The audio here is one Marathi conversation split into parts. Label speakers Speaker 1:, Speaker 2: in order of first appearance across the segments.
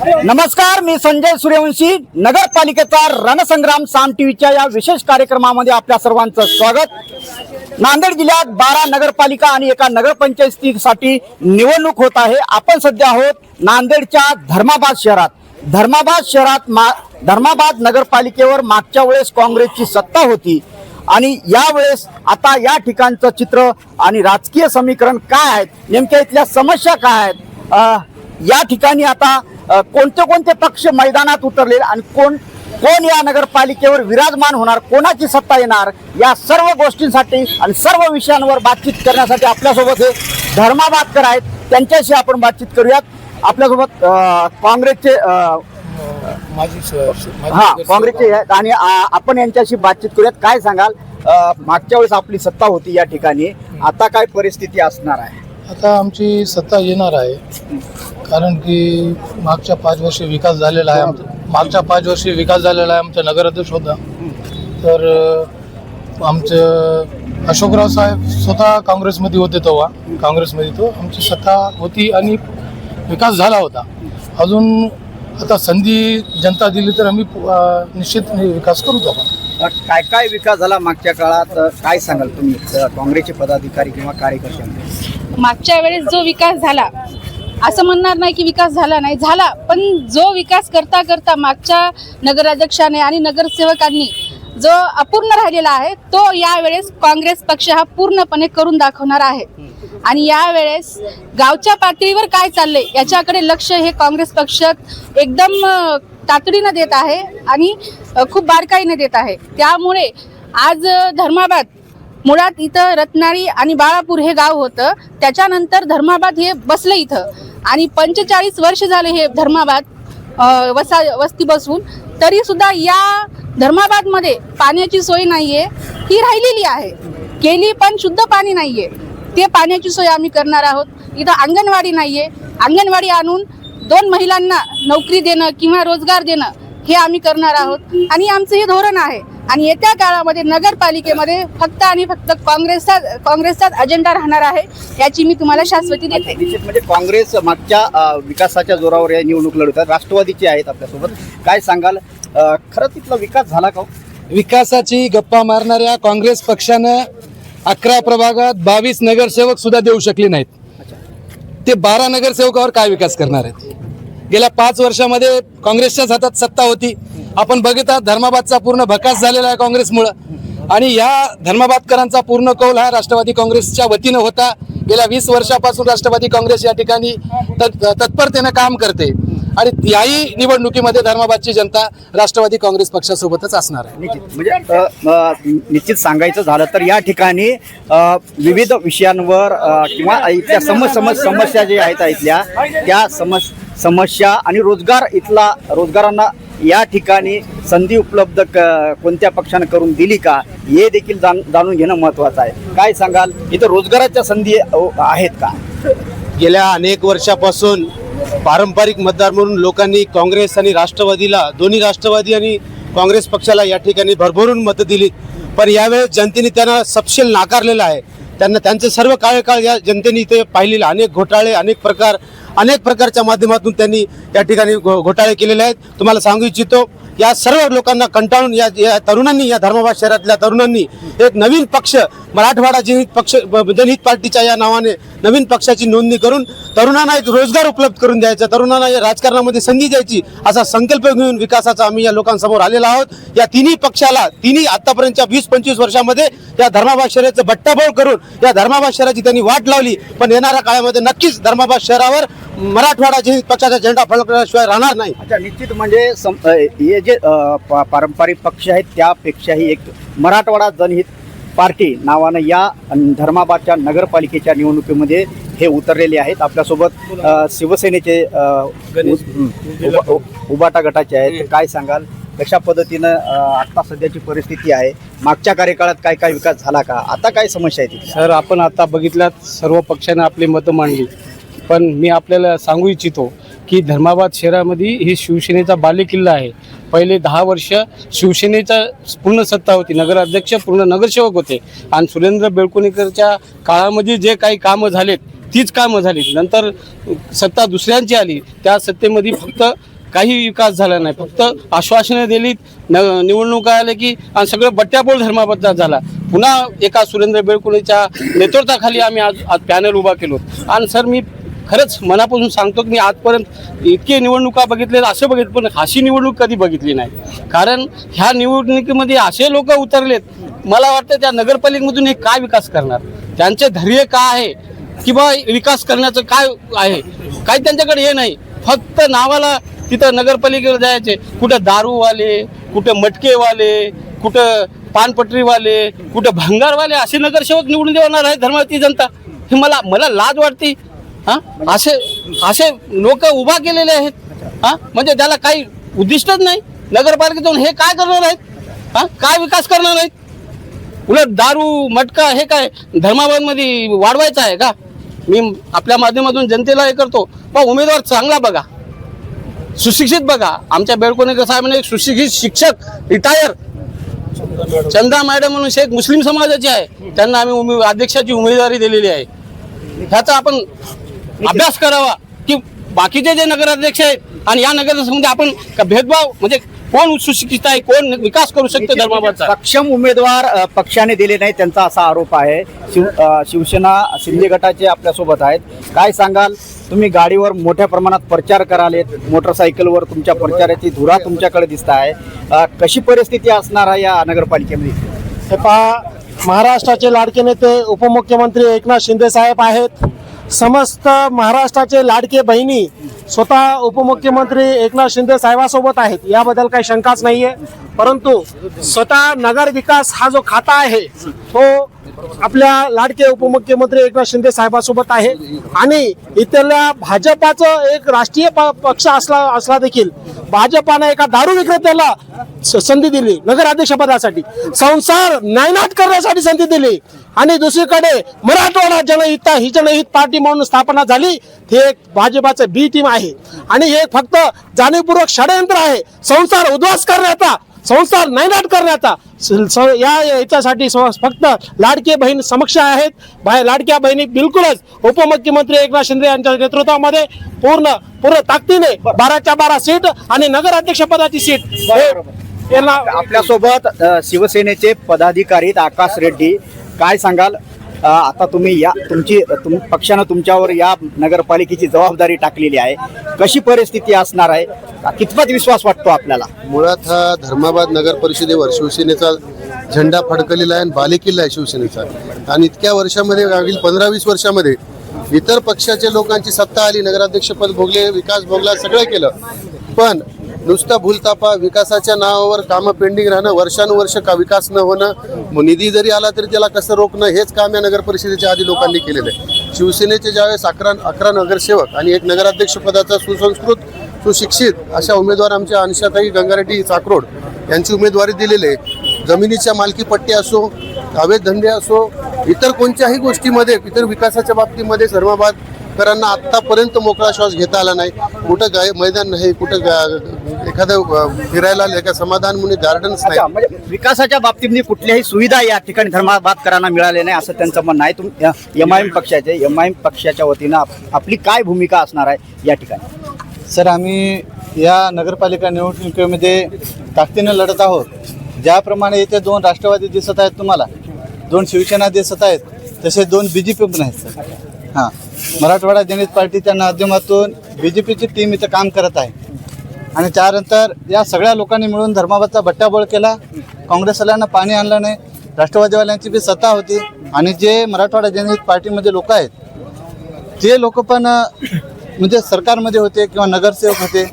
Speaker 1: नमस्कार मी संजय सूर्यवंशी. नगरपालिकेचा रणसंग्राम साम टीव्हीच्या या विशेष कार्यक्रमामध्ये आपल्या सर्वांचं स्वागत. नांदेड जिल्ह्यात बारा नगरपालिका आणि एका नगरपंचायतीसाठी निवडणूक होत आहे. आपण सध्या आहोत नांदेडच्या धर्माबाद शहरात. धर्माबाद शहरात मा धर्माबाद नगरपालिकेवर मागच्या वेळेस काँग्रेसची सत्ता होती. आणि यावेळेस आता या ठिकाणचं चित्र आणि राजकीय समीकरण काय आहेत? नेमक्या इथल्या समस्या काय आहेत? या ठिकाणी आता कोणते कोणते पक्ष मैदानात उतरले आणि कोण कोण या नगरपालिकेवर विराजमान होणार कोणाची सत्ता येणार या सर्व गोष्टींसाठी आणि सर्व विषयांवर बातचीत करण्यासाठी आपल्यासोबत हे धर्माबादकर आहेत. त्यांच्याशी आपण बातचीत करूयात. आपल्यासोबत काँग्रेसचे हा काँग्रेसचे आणि आपण यांच्याशी बातचीत करूयात. काय सांगाल? मागच्या वेळेस आपली सत्ता होती या ठिकाणी. आता काय परिस्थिती असणार आहे?
Speaker 2: आता आमची सत्ता येणार आहे. कारण की मागच्या पाच वर्षी विकास झालेला आहे. आमचा मागच्या पाच वर्षी विकास झालेला आहे. आमचा नगराध्यक्ष होता. तर आमचं अशोकराव साहेब स्वतः काँग्रेसमध्ये होते तेव्हा. काँग्रेसमध्ये तो आमची सत्ता होती आणि विकास झाला होता. अजून आता संधी जनता दिली तर आम्ही निश्चित विकास करू आपण
Speaker 1: काय काय विकास झाला मागच्या काळात? काय सांगाल तुम्ही? काँग्रेसचे पदाधिकारी किंवा कार्यकर्त्यांना?
Speaker 3: मागच्या वेळेस जो विकास झाला असं म्हणणार नाही की विकास झाला नाही झाला. पण जो विकास करता करता मागच्या नगराध्यक्षाने आणि नगरसेवकांनी जो अपूर्ण राहिलेला आहे तो यावेळेस काँग्रेस पक्ष हा पूर्णपणे करून दाखवणार आहे. आणि यावेळेस गावच्या पातळीवर काय चाललंय याच्याकडे लक्ष हे काँग्रेस पक्ष एकदम तातडीनं देत आहे आणि खूप बारकाईने देत आहे. त्यामुळे आज धर्माबाद मुळात इथं रत्नाळी आणि बाळापूर हे गाव होतं. त्याच्यानंतर धर्माबाद हे बसलं इथं. आणि पंचेचाळीस वर्ष झाले हे धर्माबाद वसा वस्ती बसून. तरी सुद्धा या धर्माबादमध्ये पाण्याची सोय नाही आहे ही राहिलेली आहे. केली पण शुद्ध पाणी नाही आहे ते पाण्याची सोय आम्ही करणार आहोत. इथं अंगणवाडी नाही आहे अंगणवाडी आणून दोन महिलांना नोकरी देणं किंवा रोजगार देणं हे आम्ही करणार आहोत. आणि आमचं हे धोरण आहे. आणि येत्या काळामध्ये नगरपालिकेमध्ये फक्त आणि फक्त काँग्रेसचा काँग्रेसचाच अजेंडा राहणार आहे याची मी तुम्हाला शाश्वती देते.
Speaker 1: निश्चित म्हणजे काँग्रेस मागच्या विकासाच्या जोरावर या निवडणूक लढवतात. राष्ट्रवादीचे आहेत आपल्यासोबत काय सांगाल? खरं तिथला विकास झाला का हो?
Speaker 4: विकासाची गप्पा मारणाऱ्या काँग्रेस पक्षानं अकरा प्रभागात बावीस नगरसेवक सुद्धा देऊ शकले नाहीत. ते बारा नगरसेवकावर काय विकास करणार आहेत? गेल्या पाच वर्षामध्ये काँग्रेसच्याच हातात सत्ता होती. आपण बघितला धर्माबादचा पूर्ण भकास झालेला आहे काँग्रेसमुळं. आणि या धर्माबादकरांचा पूर्ण कौल हा राष्ट्रवादी काँग्रेसच्या वतीनं होता. गेल्या वीस वर्षापासून राष्ट्रवादी काँग्रेस या ठिकाणी तत्परतेनं काम करते. आणि याही निवडणुकीमध्ये धर्माबादची जनता राष्ट्रवादी काँग्रेस पक्षासोबतच असणार आहे.
Speaker 1: निश्चित. म्हणजे निश्चित सांगायचं झालं तर या ठिकाणी विविध विषयांवर किंवा इथल्या समस समस समस्या ज्या आहेत इथल्या त्या समस समस्या आणि रोजगार इथला रोजगारांना या ठिकाणी संधी उपलब्ध क कोणत्या पक्षानं करून दिली का हे देखील जाण जाणून घेणं महत्त्वाचं आहे. काय सांगाल? इथं रोजगाराच्या संधी आहेत का?
Speaker 5: गेल्या अनेक वर्षापासून पारंपरिक मतदार म्हणून लोकांनी काँग्रेस आणि राष्ट्रवादीला दोन्ही राष्ट्रवादी आणि काँग्रेस पक्षाला या ठिकाणी भरभरून मतं दिली पण यावेळेस जनतेने त्यांना सपशेल नाकारलेलं आहे. त्यांना त्यांचं सर्व कार्यकाळ या जनतेने इथे पाहिलेले अनेक घोटाळे अनेक प्रकार अनेक प्रकारच्या माध्यमातून त्यांनी या ठिकाणी घो- घोटाळे केलेले आहेत. तुम्हाला सांगू इच्छितो या सर्व लोकांना कंटाळून या या तरुणांनी या धर्माबाद शहरातल्या तरुणांनी एक नवीन पक्ष मराठवाडा जनहित पक्ष ब- जनहित पार्टीच्या या नावाने नवीन पक्षाची नोंदणी करून तरुणांना एक रोजगार उपलब्ध करून द्यायचा तरुणांना या राजकारणामध्ये संधी द्यायची असा संकल्प घेऊन विकासाचा आम्ही या लोकांसमोर आलेलो आहोत. या तिन्ही पक्षाला तिन्ही आतापर्यंतच्या वीस पंचवीस वर्षामध्ये या धर्माबाद शहराचं बट्टाबोळ करून या धर्माबाद शहराची त्यांनी वाट लावली. पण येणाऱ्या काळामध्ये नक्कीच धर्माबाद शहरावर मराठवाडा जनहित पक्षाचा झेंडा फडकल्याशिवाय राहणार नाही.
Speaker 1: अच्छा निश्चित म्हणजे सम- हे जे पारंपरिक पक्ष आहेत त्यापेक्षाही एक मराठवाडा जनहित पार्टी नावानं या धर्माबादच्या नगरपालिकेच्या निवडणुकीमध्ये हे उतरलेले आहेत. आपल्यासोबत शिवसेनेचे उबाटा गटाचे आहेत. काय सांगाल? कशा पद्धतीनं अ, आता सध्याची परिस्थिती आहे? मागच्या कार्यकाळात काय काय विकास झाला का? आता काय समस्या आहे तिथल्या?
Speaker 4: सर आपण आता बघितल्यात सर्व पक्षाने आपली मतं मांडली. पण मी आपल्याला सांगू इच्छितो की धर्माबाद शहरामध्ये ही शिवसेनेचा बालेकिल्ला आहे. पहिले दहा वर्ष शिवसेनेचा पूर्ण सत्ता होती. नगराध्यक्ष पूर्ण नगरसेवक होते. आणि सुरेंद्र बेळकुणीकरच्या काळामध्ये जे काही कामं झालेत
Speaker 6: तीच कामं झाली नंतर सत्ता दुसऱ्यांची आली. त्या सत्तेमध्ये फक्त काही विकास झाला नाही. फक्त आश्वासनं दिली न निवडणुका आल्या की आणि सगळं बट्ट्याबोळ धर्माबद्दल झाला. पुन्हा एका सुरेंद्र बेळकुणेच्या नेतृत्वाखाली आम्ही आज आज पॅनल उभा केलो. आणि सर मी खरंच मनापासून सांगतो की मी आजपर्यंत इतके निवडणुका बघितले असे बघितले पण अशी निवडणूक कधी बघितली नाही. कारण ह्या निवडणुकीमध्ये असे लोक उतरलेत मला वाटतं त्या नगरपालिकेमधून हे काय विकास करणार? त्यांचे धैर्य काय आहे? किंवा विकास करण्याचं काय आहे? काही त्यांच्याकडे हे नाही. फक्त नावाला तिथं नगरपालिकेला जायचे. कुठं दारूवाले कुठं मटकेवाले कुठं पानपटरीवाले कुठं भंगारवाले असे नगरसेवक निवडून देणार आहे धर्मावती जनता. हे मला मला लाज वाटते. हा? असे असे लोक उभा केलेले आहेत. हा? म्हणजे त्याला काही उद्दिष्टच नाही. नगरपालिकेत जाऊन हे काय करणार आहेत? हा? काय विकास करणार आहेत? उलट दारू मटका हे काय धर्माबादमध्ये वाढवायचं आहे का? मी आपल्या माध्यमातून जनतेला हे करतो. पण उमेदवार चांगला बघा. सुशिक्षित बघा. आमच्या बेळकोणेकर साहेबांनी एक सुशिक्षित शिक्षक रिटायर. चंदा मॅडम म्हणून शेख मुस्लिम समाजाची आहे. त्यांना आम्ही उमे अध्यक्षाची उमेदवारी दिलेली आहे. ह्याचा आपण अभ्यास करावा की बाकीचे जे नगराध्यक्ष आहेत आणि या नगराध्यक्षामध्ये आपण भेदभाव म्हणजे कोण सुशिक्षित आहे कोण विकास करू शकतो धर्माबादचा
Speaker 1: सक्षम उमेदवार पक्षाने दिले नाही त्यांचा असा आरोप आहे. शिव शिवसेना शिंदे गटाचे आपल्यासोबत आहेत. काय सांगाल? तुम्ही गाडीवर मोठ्या प्रमाणात प्रचार करालेत. मोटरसायकलवर तुमच्या प्रचाराची धुरा तुमच्याकडे दिसत आहे. कशी परिस्थिती असणार आहे या नगरपालिकेमध्ये?
Speaker 7: हे पहा महाराष्ट्राचे लाडके नेते उपमुख्यमंत्री एकनाथ शिंदे साहेब आहेत. समस्त महाराष्ट्राचे लाडके बहिणी स्वतः उपमुख्यमंत्री एकनाथ शिंदे साहेबासोबत आहेत. याबद्दल काही शंकाच नाहीये. परंतु स्वतः नगर विकास हा जो खाता आहे तो आपल्या लाडके उपमुख्यमंत्री एकनाथ शिंदे साहेबांसोबत आहे. आणि इथल्या भाजपाचं एक राष्ट्रीय प- पक्ष असला असला देखील भाजपानं एका दारू विक्रेत्याला स- संधी दिली नगराध्यक्षपदासाठी संसार नायनाट करण्यासाठी संधी दिली. आणि दुसरीकडे मराठवाडा जनहित ही जनहित पार्टी म्हणून स्थापना झाली हे एक भाजपाचं बी टीम आहे. आणि हे फक्त जाणीवपूर्वक षडयंत्र आहे. संसार उद्ध्वस्त करण्याचा संसार नायनाट करण्याचा या याच्यासाठी फक्त लाडके बहीण समक्ष आहेत. बाहेर लाडक्या बहिणी बिलकुलच उपमुख्यमंत्री एकनाथ शिंदे यांच्या नेतृत्वामध्ये पूर्ण पूर्ण ताकदीने बाराच्या बारा सीट आणि नगराध्यक्ष पदाची सीट
Speaker 1: आपल्यासोबत शिवसेनेचे पदाधिकारी आकाश रेड्डी काय सांगाल? आता तुम्ही या तुमची तुम पक्षानं तुमच्यावर या नगरपालिकेची जबाबदारी टाकलेली आहे. कशी परिस्थिती असणार आहे? कितपत विश्वास वाटतो आपल्याला?
Speaker 5: मुळात हा धर्माबाद नगर परिषदेवर शिवसेनेचा झेंडा फडकलेला आहे आणि बालेकिल्ला आहे शिवसेनेचा. आणि इतक्या वर्षामध्ये मागील पंधरा वीस वर्षामध्ये इतर पक्षाच्या लोकांची सत्ता आली नगराध्यक्षपद भोगले विकास भोगला सगळं केलं. पण नुसता भूलतापा विकासाच्या नावावर कामं पेंडिंग राहणं वर्षानुवर्ष का विकास न होणं मग निधी जरी आला तरी त्याला कसं रोखणं हेच काम या नगर परिषदेच्या आधी लोकांनी केलेलं आहे. शिवसेनेचे ज्यावेळेस अकरा अकरा नगरसेवक आणि एक नगराध्यक्षपदाचा सुसंस्कृत सुशिक्षित अशा उमेदवार आमच्या अंशाताई गंगारेड्डी चाकरोड यांची उमेदवारी दिलेली आहे. जमिनीच्या मालकी पट्टी असो अवैध धंदे असो इतर कोणत्याही गोष्टीमध्ये इतर विकासाच्या बाबतीमध्ये धर्माबादकरांना आत्तापर्यंत मोकळा श्वास घेता आला नाही. कुठं गाय मैदान नाही कुठं एखादं फिरायला एका समाधान म्हणून गार्डन्स नाही.
Speaker 1: अच्छा, म्हणजे विकासाच्या बाबतीत कुठल्याही सुविधा या ठिकाणी धर्माबादकरांना मिळाल्या नाही असं त्यांचं म्हणणं आहे. तुम एम आय एम पक्षाचे एम आय एम पक्षाच्या वतीनं आप- आपली काय भूमिका असणार आहे या ठिकाणी?
Speaker 8: सर आम्ही या नगरपालिका निवडणुकीमध्ये ताकदीनं लढत आहोत. ज्याप्रमाणे येथे दोन राष्ट्रवादी दिसत आहेत तुम्हाला दोन शिवसेना दिसत आहेत तसे दोन बी जे पी पण आहेत सर. हां. मराठवाडा जनित पार्टीच्या माध्यमातून बी जे पीची टीम इथं काम करत आहे. आणि त्यानंतर या सगळ्या लोकांनी मिळून धर्माबादचा बट्ट्याबोळ केला. काँग्रेसवाल्यांना पाणी आणलं नाही. राष्ट्रवादीवाल्यांची बी सत्ता होती. आणि जे मराठवाडा जनहित पार्टीमध्ये लोक आहेत ते लोक पण म्हणजे सरकारमध्ये होते किंवा नगरसेवक होते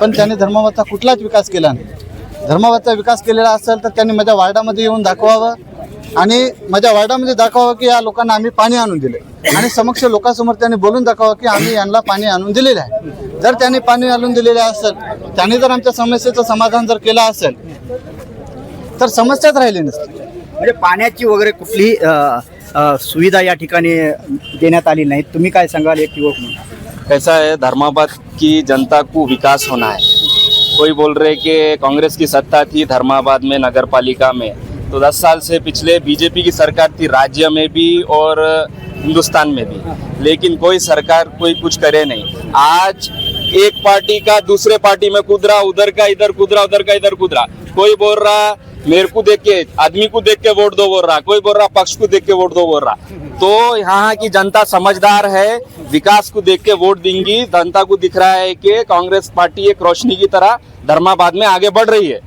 Speaker 8: पण त्यांनी धर्माबादचा कुठलाच विकास केला नाही. धर्माबादचा विकास केलेला असेल तर त्यांनी माझ्या वार्डामध्ये येऊन दाखवावं. आणि माझ्या वार्डामध्ये दाखवावं की या लोकांना आम्ही पाणी आणून दिले. आणि समक्ष लोकांसमोर त्यांनी बोलून दाखवावं की आम्ही यांना पाणी आणून दिलेले आहे. जर त्यांनी पाणी आणून दिलेले असेल त्यांनी जर आमच्या समस्येचं समाधान जर केलं असेल तर समस्याच राहिली नसती.
Speaker 1: म्हणजे पाण्याची वगैरे कुठलीही अ, अ, सुविधा या ठिकाणी देण्यात आली नाही. तुम्ही काय सांगाल एक युवक म्हणून?
Speaker 9: ऐसा है धर्माबाद की जनता को विकास होना है। कोई बोल रहे कि कांग्रेस की सत्ता थी धर्माबाद में नगर पालिका में। तो 10 साल से पिछले बीजेपी की सरकार थी राज्य में भी और हिंदुस्तान में भी। लेकिन कोई सरकार कोई कुछ करे नहीं। आज एक पार्टी का दूसरे पार्टी में कुदरा, उधर का इधर कूद रहा उधर का इधर कूद रहा कोई बोल रहा, मेरे को देख के, आदमी को देख के वोट दो बोल रहा। कोई बोल रहा, पक्ष को देख के वोट दो बोल रहा। तो यहाँ की जनता समझदार है, विकास को देख के वोट देंगी। जनता को दिख रहा है कि कांग्रेस पार्टी एक रोशनी की तरह धर्माबाद में आगे बढ़ रही है।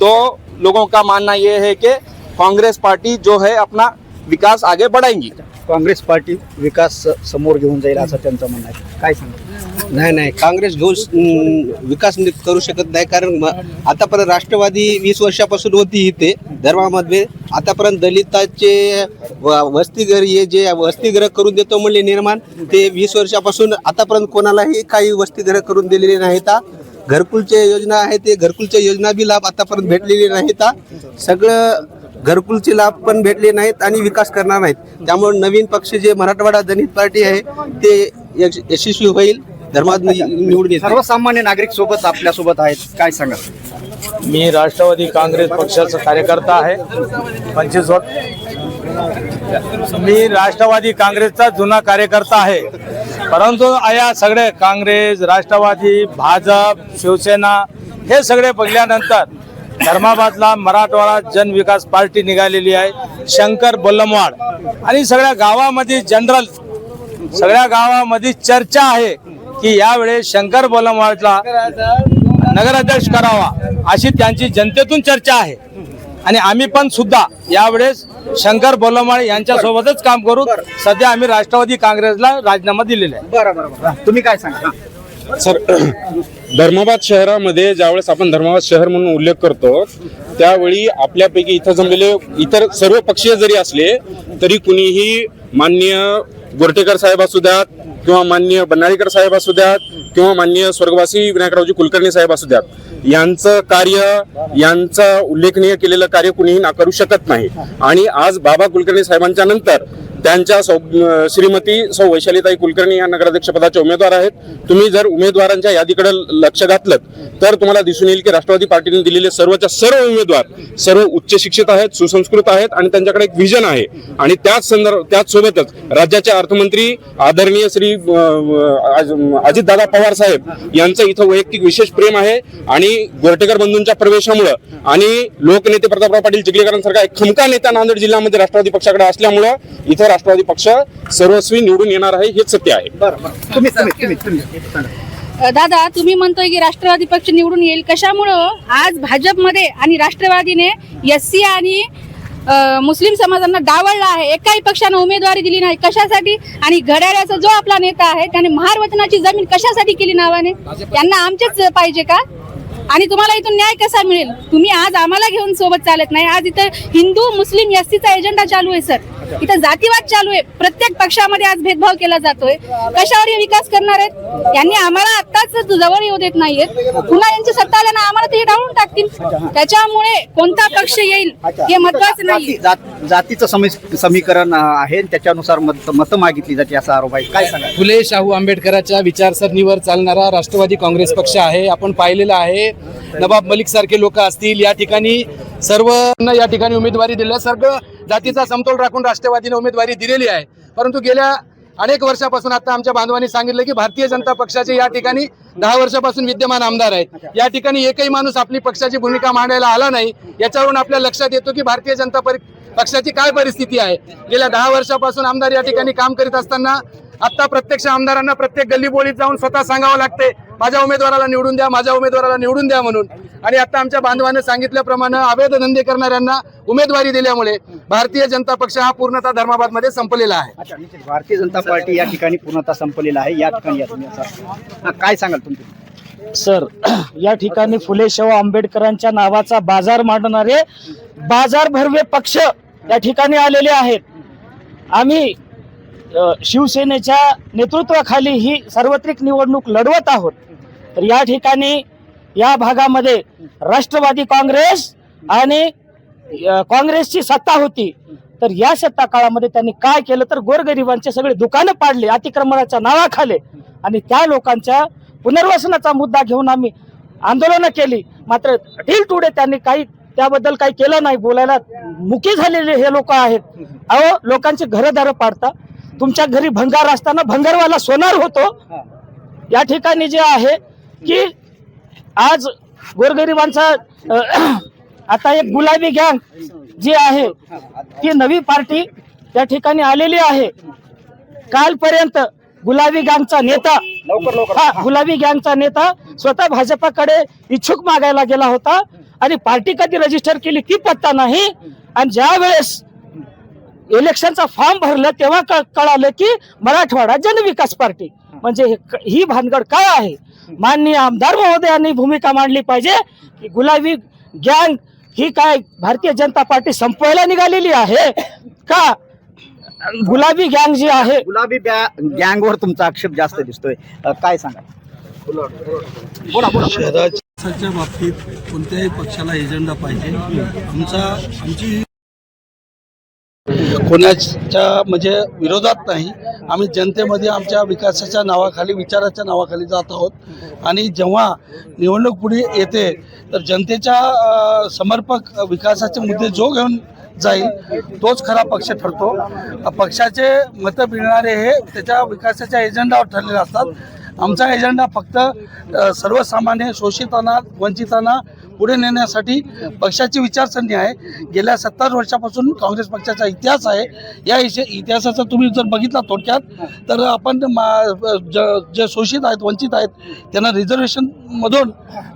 Speaker 9: तो लोगों का मानना यह है कि कांग्रेस पार्टी जो है अपना विकास आगे बढ़ाएंगी।
Speaker 1: काँग्रेस पार्टी विकास समोर घेऊन जाईल असं त्यांचं म्हणणं आहे. काय सांगा
Speaker 10: नाही नाही काँग्रेस घेऊन विकास करू शकत नाही कारण आतापर्यंत राष्ट्रवादी वीस वर्षापासून होती इथे धर्मामध्ये. आतापर्यंत दलिताचे व- वसतिगृह हे जे वसतिगृह करून देतो म्हणले निर्माण ते वीस वर्षापासून आतापर्यंत कोणालाही काही वसतिगृह करून दिलेले नाहीत. घरकुलचे योजना आहे ते घरकुलच्या योजना बी लाभ आतापर्यंत भेटलेले नाहीत सगळं घरकुलचे लाभ पण भेटले नाहीत आणि विकास करणार नाहीत. त्यामुळे नवीन पक्ष जे मराठवाडा दलित पार्टी आहे ते यश- यशस्वी होईल धर्मात निवडून
Speaker 1: सर्वसामान्य नागरिक सोबत आपल्यासोबत आहेत काय सांगा
Speaker 2: मी राष्ट्रवादी काँग्रेस पक्षाचा कार्यकर्ता आहे पंचवीस वर्ष मी राष्ट्रवादी काँग्रेसचा जुना कार्यकर्ता आहे. परंतु या सगळे काँग्रेस राष्ट्रवादी भाजप शिवसेना हे सगळे बघल्यानंतर धर्माबादला मराठवाडा जन विकास पार्टी निघालेली आहे. शंकर बोल्लमवाड. आणि सगळ्या गावामध्ये जनरल सगळ्या गावामध्ये चर्चा आहे की यावेळेस शंकर बोल्लमवाडला नगराध्यक्ष करावा अशी त्यांची जनतेतून चर्चा आहे. आणि आम्ही पण सुद्धा यावेळेस शंकर बोलमाळे यांच्या सोबतच काम करू सध्या आम्ही राष्ट्रवादी काँग्रेसला राजीनामा दिलेला आहे.
Speaker 1: बरं बरं बरं. तुम्ही काय सांगा?
Speaker 11: सर धर्माबाद शहरामध्ये ज्यावेळेस आपण धर्माबाद शहर म्हणून उल्लेख करतो त्यावेळी आपल्यापैकी इथं जमलेले इतर सर्व पक्षीय जरी असले तरी कुणीही मान्य गोरटेकर साहेब असू द्यात किंवा मान्य बन्नाळीकर साहेब असू द्यात किंवा मान्य स्वर्गवासी विनायकरावजी कुलकर्णी साहेब असू द्यात यांचं कार्य यांचं उल्लेखनीय केलेलं कार्य कुणीही नाकारू शकत नाही. आणि आज बाबा कुलकर्णी साहेबांच्या नंतर त्यांच्या सौ श्रीमती सौ वैशालीताई कुलकर्णी या नगराध्यक्षपदाच्या उमेदवार आहेत. तुम्ही जर उमेदवारांच्या यादीकडे लक्ष घातलं तर तुम्हाला दिसून येईल की राष्ट्रवादी पार्टीने दिलेले सर्वच्या सर्व उमेदवार सर्व उच्च शिक्षित आहेत सुसंस्कृत आहेत आणि त्यांच्याकडे एक व्हिजन आहे. आणि त्याच संदर्भ त्याच सोबतच राज्याचे अर्थमंत्री आदरणीय श्री अजितदादा पवार साहेब यांचं इथं वैयक्तिक विशेष प्रेम आहे आणि गोरटेकर बंधूंच्या प्रवेशामुळं आणि लोकनेते प्रतापराव पाटील चिखलीकरांसारखा एक खमका नेता नांदेड जिल्ह्यामध्ये राष्ट्रवादी पक्षाकडे असल्यामुळं इथं राष्ट्रवादी पक्ष सर्वस्वी निवडून येणार आहे हेच सत्य आहे.
Speaker 1: बरं बरं. तुम्ही तुम्ही तुम्ही तुम्ही. सांगा.
Speaker 3: अ, दादा तुम्ही म्हणतोय की राष्ट्रवादी पक्ष निवडून येईल. कशामुळं? आज भाजपमध्ये आणि राष्ट्रवादीने एस सी आणि मुस्लिम समाजांना डावळला आहे. एकाही पक्षानं उमेदवारी दिली नाही. कशासाठी? आणि घड्याळ्याचा जो आपला नेता आहे त्याने महारवचनाची जमीन कशासाठी केली नावाने? यांना आमचेच पाहिजे का? आणि तुम्हाला इथून न्याय कसा मिळेल? तुम्ही आज आम्हाला घेऊन सोबत चालत नाही. आज इथं हिंदू मुस्लिम एससीचा एजेंडा चालू आहे सर. इथं जातीवाद चालू आहे. प्रत्येक पक्षामध्ये आज भेदभाव केला जातोय. कशावर हे विकास करणार आहेत? यांनी आम्हाला आत्ताच जवळ येऊ देत नाहीयेत. पुन्हा यांची सत्ता आल्यानं आम्हाला ते डावून टाकतील. त्याच्यामुळे कोणता पक्ष येईल हे महत्वाचं नाही
Speaker 1: जाती- जात- जातीचं समी- समीकरण आहे त्याच्यानुसार मत मतं मागितली जाते असा आरोप आहे. काय सांगा
Speaker 4: फुले शाहू आंबेडकरांच्या विचारसरणीवर चालणारा राष्ट्रवादी काँग्रेस पक्ष आहे. आपण पाहिलेलं आहे. नवाब मलिक सारखे लोक असतील. या ठिकाणी सर्वांना या ठिकाणी उमेदवारी दिल्या. सर्व जातीचा समतोल राखून राष्ट्रवादीने उमेदवारी दिलेली आहे. परंतु गेल्या अनेक वर्षापासून आता आमच्या बांधवांनी सांगितलं की भारतीय जनता पक्षाचे या ठिकाणी दहा वर्षापासून विद्यमान आमदार आहेत. या ठिकाणी एकही माणूस आपली पक्षाची भूमिका मांडायला आला नाही. याच्यावरून आपल्या लक्षात येतो की भारतीय जनता पक्षाची काय परिस्थिती आहे. गेल्या दहा वर्षापासून आमदार या ठिकाणी काम करीत असताना आता प्रत्यक्ष आमदारांना प्रत्येक गल्लीबोळीत जाऊन स्वतः सांगावं लागते माझ्या उमेदवाराला निवडून द्या माझ्या उमेदवाराला निवडून द्या म्हणून. आणि आता आमच्या बांधवानं सांगितल्याप्रमाणे अवैध धंदे करणाऱ्यांना उमेदवारी दिल्यामुळे भारतीय जनता पक्ष हा पूर्णतः धर्माबादमध्ये संपलेला आहे.
Speaker 1: अच्छा निश्चित. भारतीय जनता पार्टी या ठिकाणी पूर्णतः संपलेला आहे. या ठिकाणी या तुम्ही असं हा, काय सांगाल तुम्ही?
Speaker 12: सर या ठिकाणी फुले शाहू आंबेडकरांच्या नावाचा बाजार मांडणारे बाजार भरवे पक्ष या ठिकाणी आलेले आहेत. आम्ही शिवसेनेच्या नेतृत्वाखाली ही सार्वत्रिक निवडणूक लढवत आहोत. तर या ठिकाणी या भागामध्ये राष्ट्रवादी काँग्रेस आणि काँग्रेसची सत्ता होती. तर या सत्ता काळामध्ये त्यांनी काय केलं? तर गोरगरिबांचे सगळे दुकानं पाडले अतिक्रमणाच्या नावाखाली. आणि त्या लोकांच्या पुनर्वसनाचा मुद्दा घेऊन आम्ही आंदोलनं केली. मात्र ढील टुडे त्यांनी काही त्याबद्दल काही केलं नाही. बोलायला मुकी झालेले हे लोक आहेत. अहो लोकांची घरदारं पाडता. तुमच्या घरी भंगार असताना भंगारवाला सोनार होतो. या ठिकाणी जे आहे की आज गोरगरिबांचा आता एक गुलाबी गँग जी आहे ती नवी पार्टी त्या ठिकाणी आलेली आहे. कालपर्यंत गुलाबी गँगचा नेता हा गुलाबी गँगचा नेता स्वतः भाजपाकडे इच्छुक मागायला गेला होता आणि पार्टी कधी रजिस्टर केली ती पत्ता नाही. आणि ज्या वेळेस इलेक्शनचा फॉर्म भरलं तेव्हा क- कळालं की मराठवाडा जनविकास पार्टी. म्हणजे हे ही भानगड काय आहे? माननीय आमदार महोदयांनी भूमिका मांडली पाहिजे की गुलाबी गँग ही काय भारतीय जनता पार्टी संपवायला निघालेली आहे का? गुलाबी गँग जी आहे
Speaker 1: गुलाबी गँगवर तुमचा आक्षेप जास्त दिसतोय. काय सांगा?
Speaker 13: शहराच्या बाबतीत कोणत्याही पक्षाला एजेंडा पाहिजे. आमचा आमची कोणाच्या म्हणजे विरोधात नाही. आम्ही जनतेमध्ये आमच्या विकासाच्या नावाखाली विचाराच्या नावाखाली जात आहोत. आणि जेव्हा निवडणूक पुढे येते तर जनतेच्या समर्पक विकासाचे मुद्दे जो घेऊन जाईल तोच खरा पक्ष ठरतो. पक्षाचे मतं मिळणारे हे त्याच्या विकासाच्या एजेंडावर ठरलेले असतात. आमचा एजेंडा फक्त सर्वसामान्य शोषितांना वंचितांना पुढे नेण्यासाठी पक्षाची विचारसरणी आहे. गेल्या सत्तर वर्षापासून काँग्रेस पक्षाचा इतिहास आहे. या इतिहासाचा तुम्ही जर बघितला थोडक्यात तर आपण मा- ज- जे शोषित आहेत वंचित आहेत त्यांना रिझर्वेशनमधून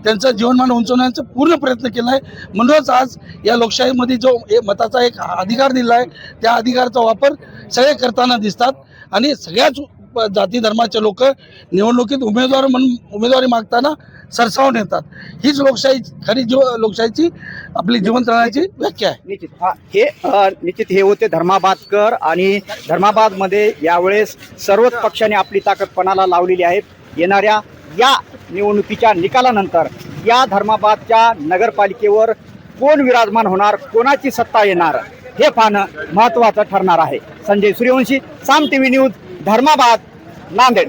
Speaker 13: त्यांचं जीवनमान उंचवण्याचा पूर्ण प्रयत्न केला आहे. म्हणूनच आज या लोकशाहीमध्ये जो ए- मताचा एक अधिकार दिला आहे त्या अधिकाराचा वापर सगळे करताना दिसतात. आणि सगळ्याच जाती धर्माचे लोक निवडणुकीत उमेदवार म्हणून उमेदवारी मागताना सरसावून येतात. हीच लोकशाही खरी जीव लोकशाहीची आपली जिवंत राहण्याची व्याख्या आहे.
Speaker 1: निश्चित. हा हे अ, निश्चित हे होते धर्माबादकर आणि धर्माबादमध्ये यावेळेस सर्वच पक्षाने आपली ताकद पणाला लावलेली आहे. येणाऱ्या या निवडणुकीच्या निकालानंतर या धर्माबादच्या नगरपालिकेवर कोण विराजमान होणार कोणाची सत्ता येणार हे पाहणं महत्वाचं ठरणार आहे. Sanjay Suryavanshi Saam TV news Dharmabad Nanded.